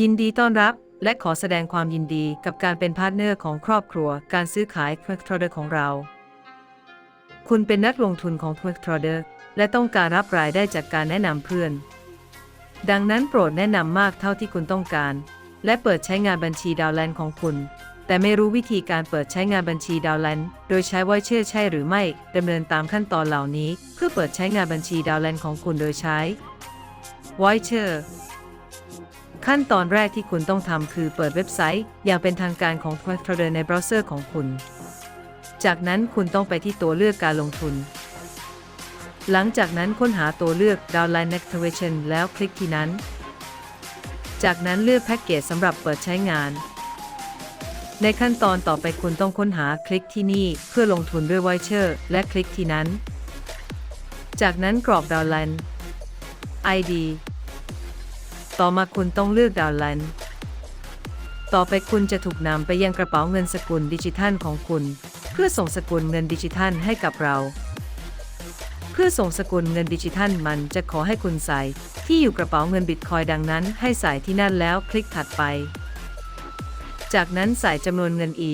ยินดีต้อนรับและขอแสดงความยินดีกับการเป็นพาร์ทเนอร์ของครอบครัวการซื้อขาย Quick Trader ของเรา คุณเป็นนักลงทุนของ Quick Trader และต้องการรับรายได้จากการแนะนำเพื่อน ดังนั้นโปรดแนะนำมากเท่าที่คุณต้องการ และเปิดใช้งานบัญชีดาวแลนด์ของคุณ แต่ไม่รู้วิธีการเปิดใช้งานบัญชีดาวแลนด์โดยใช้ไวเชอร์ใช่หรือไม่ดำเนินตามขั้นตอนเหล่านี้ เพื่อเปิดใช้งานบัญชีดาวแลนด์ของคุณโดยใช้ไวเชอร์ ขั้นตอนแรกที่คุณต้องทำคือเปิดเว็บไซต์ อย่างเป็นทางการของ Quick Trader ในเบราว์เซอร์ของคุณ จากนั้นคุณต้องไปที่ตัวเลือกการลงทุน หลังจากนั้นค้นหาตัวเลือก Downline Activation แล้วคลิกที่นั้น จากนั้นเลือกแพ็กเกจสำหรับเปิดใช้งาน ในขั้นตอนต่อไปคุณต้องค้นหาคลิกที่นี่เพื่อลงทุนด้วยไวเชอร์และคลิกที่นั้น จากนั้นกรอก Downline ID ต่อมาคุณต้องเลือก Downline ต่อไปคุณจะถูกนำไปยังกระเป๋าเงินสกุลดิจิทัลของคุณ เพื่อส่งสกุลเงินดิจิทัลให้กับเรา เพื่อส่งสกุลเงินดิจิทัลมันจะขอให้คุณใส่ ที่อยู่กระเป๋าเงินบิตคอยดังนั้น ให้ใส่ที่นั่นแล้วคลิกถัดไป จากนั้นใส่จำนวนเงิน e